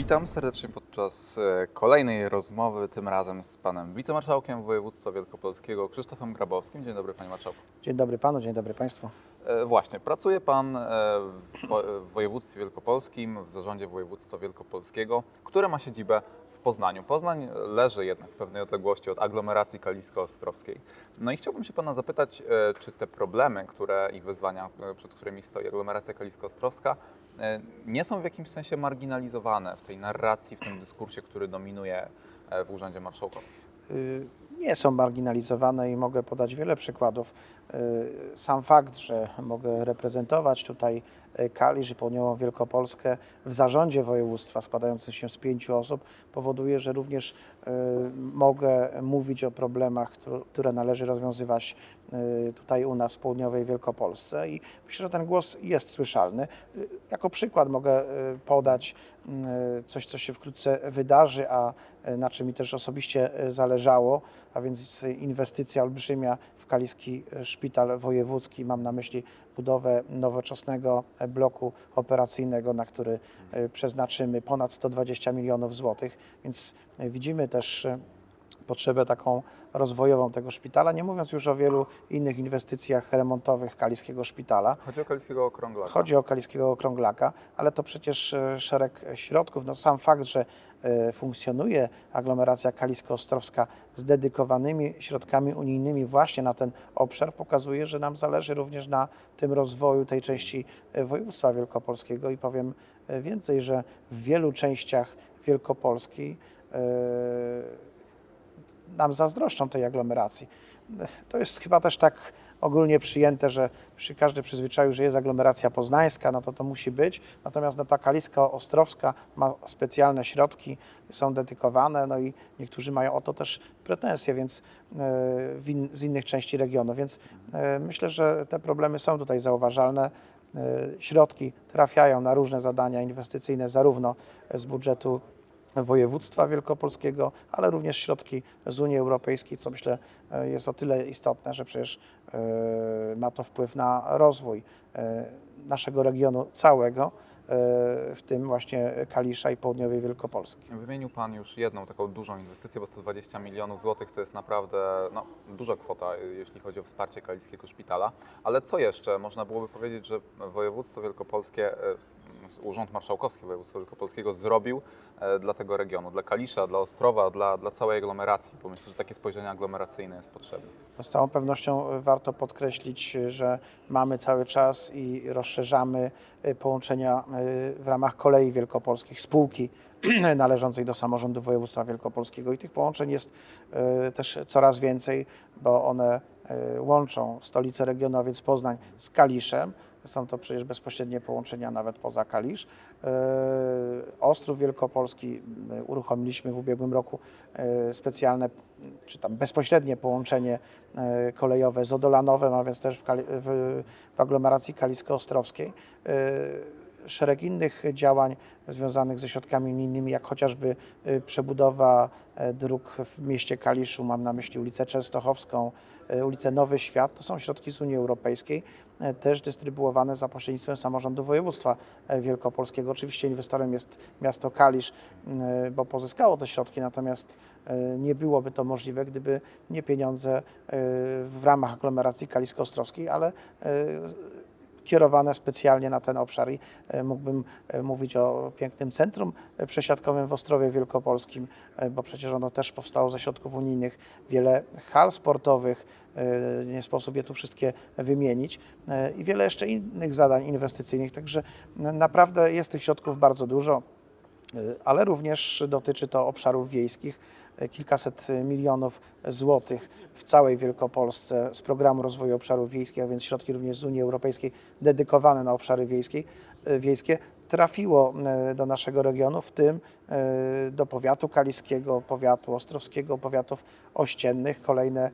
Witam serdecznie podczas e, kolejnej rozmowy, tym razem z panem wicemarszałkiem województwa wielkopolskiego Krzysztofem Grabowskim. Dzień dobry panie marszałku. Dzień dobry panu, dzień dobry państwu. E, Właśnie, pracuje pan e, w wo- w województwie wielkopolskim, w zarządzie województwa wielkopolskiego, które ma siedzibę w Poznaniu. Poznań leży jednak w pewnej odległości od aglomeracji kalisko-ostrowskiej. No i chciałbym się pana zapytać, czy te problemy, które i wyzwania, przed którymi stoi aglomeracja kalisko-ostrowska, nie są w jakimś sensie marginalizowane w tej narracji, w tym dyskursie, który dominuje e, w Urzędzie Marszałkowskim. Y, Nie są marginalizowane i mogę podać wiele przykładów. Y, Sam fakt, że mogę reprezentować tutaj y, Kalisz i Południową Wielkopolskę w zarządzie województwa składającym się z pięciu osób powoduje, że również y, mogę mówić o problemach, któr- które należy rozwiązywać tutaj u nas w Południowej Wielkopolsce i myślę, że ten głos jest słyszalny. Jako przykład mogę podać coś, co się wkrótce wydarzy, a na czym mi też osobiście zależało, a więc inwestycja olbrzymia w Kaliski Szpital Wojewódzki. Mam na myśli budowę nowoczesnego bloku operacyjnego, na który y, przeznaczymy ponad 120 milionów złotych, więc y, widzimy też y, potrzebę taką rozwojową tego szpitala, nie mówiąc już o wielu innych inwestycjach remontowych Kaliskiego Szpitala. Chodzi o Kaliskiego Okrąglaka. Chodzi o Kaliskiego Okrąglaka, ale to przecież e, szereg środków. No, sam fakt, że e, funkcjonuje aglomeracja kalisko-ostrowska z dedykowanymi środkami unijnymi właśnie na ten obszar, pokazuje, że nam zależy również na tym rozwoju tej części e, województwa wielkopolskiego i powiem więcej, że w wielu częściach Wielkopolski nam zazdroszczą tej aglomeracji. To jest chyba też tak ogólnie przyjęte, że przy każdy przyzwyczaju, że jest aglomeracja poznańska, no to to musi być. Natomiast no, ta kaliska ostrowska ma specjalne środki, są dedykowane, no i niektórzy mają o to też pretensje, więc e, in, z innych części regionu. Więc e, myślę, że te problemy są tutaj zauważalne. E, Środki trafiają na różne zadania inwestycyjne, zarówno z budżetu województwa wielkopolskiego, ale również środki z Unii Europejskiej, co myślę e, jest o tyle istotne, że przecież e, ma to wpływ na rozwój e, naszego regionu całego, w tym właśnie Kalisza i południowej Wielkopolski. Wymienił Pan już jedną taką dużą inwestycję, bo 120 milionów złotych to jest naprawdę no, duża kwota, jeśli chodzi o wsparcie Kaliskiego Szpitala. Ale co jeszcze? Można byłoby powiedzieć, że województwo wielkopolskie, Urząd Marszałkowski Województwa Wielkopolskiego zrobił e, dla tego regionu, dla Kalisza, dla Ostrowa, dla, dla całej aglomeracji, bo myślę, że takie spojrzenie aglomeracyjne jest potrzebne. Z całą pewnością e, warto podkreślić, e, że mamy cały czas i rozszerzamy połączenia w ramach kolei wielkopolskich, spółki należącej do samorządu województwa wielkopolskiego i tych połączeń jest też coraz więcej, bo one łączą stolicę regionu, a więc Poznań z Kaliszem. Są to przecież bezpośrednie połączenia nawet poza Kalisz. E, Ostrów Wielkopolski e, uruchomiliśmy w ubiegłym roku e, specjalne, czy tam bezpośrednie połączenie kolejowe z Odolanowem, a więc też w, w, w aglomeracji kalisko-ostrowskiej. Szereg innych działań związanych ze środkami unijnymi, jak chociażby przebudowa dróg w mieście Kaliszu, mam na myśli ulicę Częstochowską, ulicę Nowy Świat, to są środki z Unii Europejskiej, też dystrybuowane za pośrednictwem samorządu województwa e, wielkopolskiego. Oczywiście inwestorem jest miasto Kalisz, m, bo pozyskało te środki, natomiast e, nie byłoby to możliwe, gdyby nie pieniądze e, w ramach aglomeracji kalisko-ostrowskiej, ale e, kierowane specjalnie na ten obszar i e, mógłbym e, mówić o pięknym centrum e, przesiadkowym w Ostrowie Wielkopolskim, bo przecież ono też powstało ze środków unijnych, wiele hal sportowych, nie sposób je tu wszystkie wymienić i wiele jeszcze innych zadań inwestycyjnych, także naprawdę jest tych środków bardzo dużo, ale również dotyczy to obszarów wiejskich kilkaset milionów złotych w całej Wielkopolsce z programu rozwoju obszarów wiejskich, a więc środki również z Unii Europejskiej dedykowane na obszary wiejskie, wiejskie trafiło e, do naszego regionu, w tym e, do powiatu kaliskiego, powiatu ostrowskiego, powiatów ościennych. Kolejne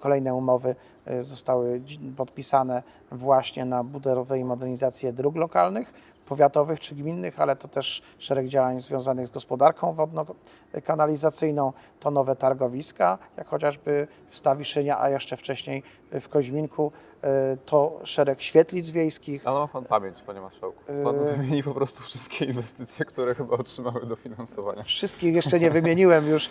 kolejne umowy e, zostały podpisane właśnie na budowę i modernizację dróg lokalnych. Powiatowych czy gminnych, ale to też szereg działań związanych z gospodarką wodno-kanalizacyjną, to nowe targowiska, jak chociażby w Stawiszynie, a jeszcze wcześniej w Koźminku, e, to szereg świetlic wiejskich, Ale ma Pan pamięć, Panie Marszałku. Pan Yy. wymieni po prostu wszystkie inwestycje, które chyba otrzymały dofinansowania. Wszystkich jeszcze nie wymieniłem już,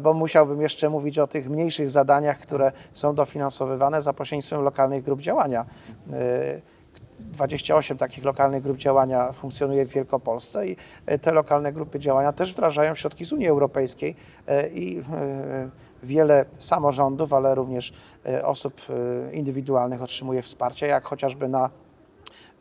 bo musiałbym jeszcze mówić o tych mniejszych zadaniach, które są dofinansowywane za pośrednictwem lokalnych grup działania. Y, 28 takich lokalnych grup działania funkcjonuje w Wielkopolsce i y, te lokalne grupy działania też wdrażają środki z Unii Europejskiej y, i y, wiele samorządów, ale również osób indywidualnych otrzymuje wsparcie, jak chociażby na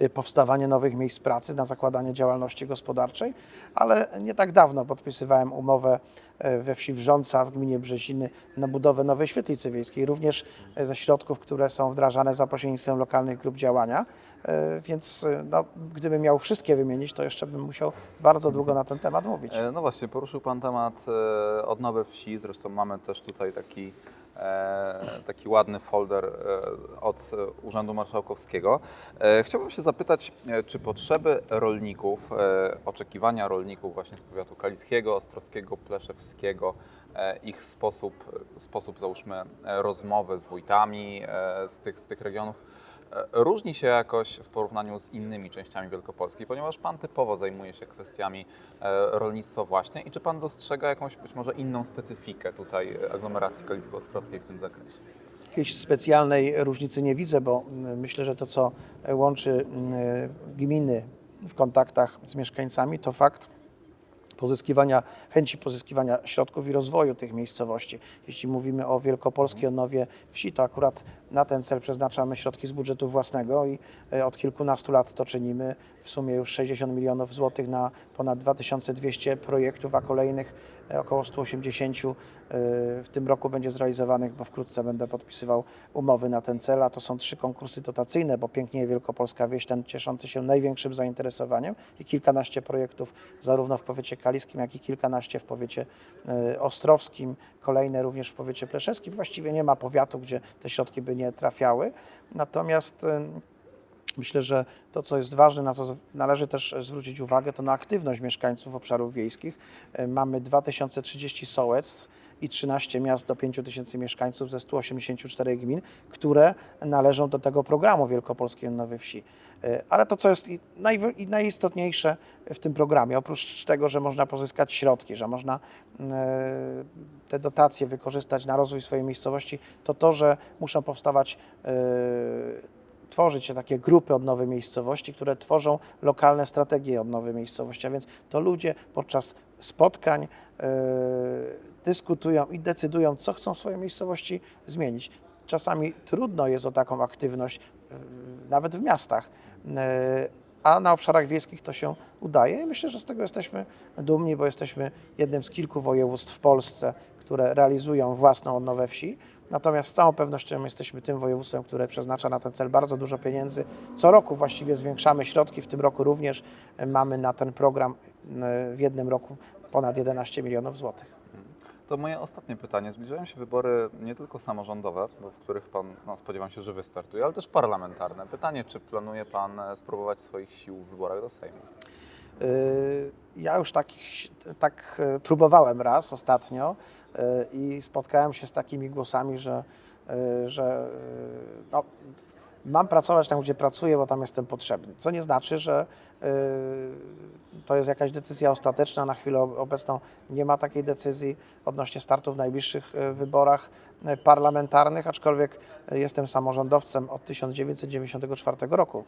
powstawanie nowych miejsc pracy, na zakładanie działalności gospodarczej, ale nie tak dawno podpisywałem umowę e, we wsi Wrząca w gminie Brzeziny na budowę nowej świetlicy wiejskiej, również e, ze środków, które są wdrażane za pośrednictwem lokalnych grup działania. E, Więc e, no, gdybym miał wszystkie wymienić, to jeszcze bym musiał bardzo długo na ten temat mówić. E, No właśnie, poruszył Pan temat odnowy wsi, zresztą mamy też tutaj taki, taki ładny folder od Urzędu Marszałkowskiego. Chciałbym się zapytać, czy potrzeby rolników, oczekiwania rolników właśnie z powiatu kaliskiego, ostrowskiego, pleszewskiego, ich sposób, sposób załóżmy rozmowy z wójtami z tych, z tych regionów, różni się jakoś w porównaniu z innymi częściami Wielkopolski, ponieważ Pan typowo zajmuje się kwestiami e, rolnictwa właśnie i czy Pan dostrzega jakąś być może inną specyfikę tutaj e, aglomeracji kalisko-ostrowskiej w tym zakresie? Jakiejś specjalnej różnicy nie widzę, bo myślę, że to, co łączy gminy w kontaktach z mieszkańcami, to fakt pozyskiwania, chęci pozyskiwania środków i rozwoju tych miejscowości. Jeśli mówimy o Wielkopolskiej odnowie wsi, to akurat na ten cel przeznaczamy środki z budżetu własnego i e, od kilkunastu lat to czynimy. W sumie już 60 milionów złotych na ponad 2200 projektów, a kolejnych około 180 e, w tym roku będzie zrealizowanych, bo wkrótce będę podpisywał umowy na ten cel, a to są trzy konkursy dotacyjne, bo pięknie Wielkopolska wieś, ten cieszący się największym zainteresowaniem i kilkanaście projektów zarówno w powiecie kaliskim, jak i kilkanaście w powiecie e, ostrowskim, kolejne również w powiecie pleszewskim. Właściwie nie ma powiatu, gdzie te środki by nie trafiały. Natomiast Myślę, że to, co jest ważne, na co należy też zwrócić uwagę, to na aktywność mieszkańców obszarów wiejskich. E, Mamy 2030 sołectw i 13 miast do 5000 mieszkańców ze 184 gmin, które należą do tego programu Wielkopolskiej Nowej Wsi. E, Ale to, co jest najistotniejsze w tym programie, oprócz tego, że można pozyskać środki, że można mm, e, te dotacje wykorzystać na rozwój swojej miejscowości, to to, że muszą powstawać tworzyć się takie grupy odnowy miejscowości, które tworzą lokalne strategie odnowy miejscowości, a więc to ludzie podczas spotkań e, dyskutują i decydują, co chcą w swojej miejscowości zmienić. Czasami trudno jest o taką aktywność, e, nawet w miastach, e, a na obszarach wiejskich to się udaje i myślę, że z tego jesteśmy dumni, bo jesteśmy jednym z kilku województw w Polsce, które realizują własną odnowę wsi. Natomiast z całą pewnością jesteśmy tym województwem, które przeznacza na ten cel bardzo dużo pieniędzy. Co roku właściwie zwiększamy środki, w tym roku również e, mamy na ten program e, w jednym roku ponad 11 milionów złotych. To moje ostatnie pytanie. Zbliżają się wybory nie tylko samorządowe, w których Pan, no, spodziewam się, że wystartuje, ale też parlamentarne. Pytanie, czy planuje Pan e, spróbować swoich sił w wyborach do Sejmu? Ja już takich, tak próbowałem raz ostatnio i spotkałem się z takimi głosami, że, e, że e, no, mam pracować tam, gdzie pracuję, bo tam jestem potrzebny. Co nie znaczy, że e, to jest jakaś decyzja ostateczna. Na chwilę obecną nie ma takiej decyzji odnośnie startu w najbliższych e, wyborach e, parlamentarnych, aczkolwiek e, jestem samorządowcem od 1994 roku.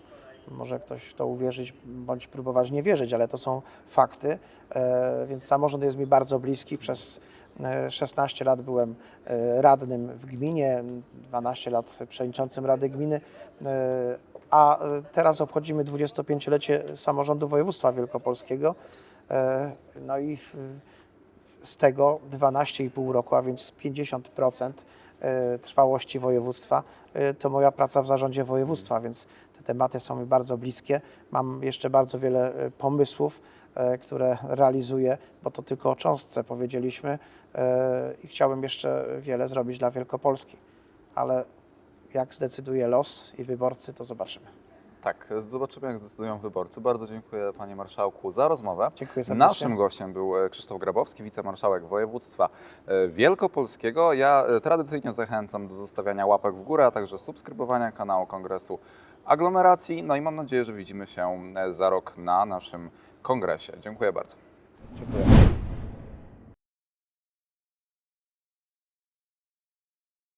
Może ktoś w to uwierzyć bądź próbować nie wierzyć, ale to są fakty, e, więc samorząd jest mi bardzo bliski. Przez e, 16 lat byłem e, radnym w gminie, 12 lat przewodniczącym Rady Gminy, e, a e, teraz obchodzimy 25-lecie samorządu województwa wielkopolskiego. E, No i z tego 12,5 roku, a więc 50% e, trwałości województwa, e, to moja praca w zarządzie województwa, więc te tematy są mi bardzo bliskie. Mam jeszcze bardzo wiele e, pomysłów, e, które realizuję, bo to tylko o cząstce powiedzieliśmy e, i chciałbym jeszcze wiele zrobić dla Wielkopolski, ale jak zdecyduje los i wyborcy, to zobaczymy. Tak, zobaczymy jak zdecydują wyborcy. Bardzo dziękuję Panie Marszałku za rozmowę. Dziękuję serdecznie. Naszym gościem był e, Krzysztof Grabowski, wicemarszałek województwa e, wielkopolskiego. Ja e, tradycyjnie zachęcam do zostawiania łapek w górę, a także subskrybowania kanału Kongresu Aglomeracji. No i mam nadzieję, że widzimy się za rok na naszym kongresie. Dziękuję bardzo. Dziękuję.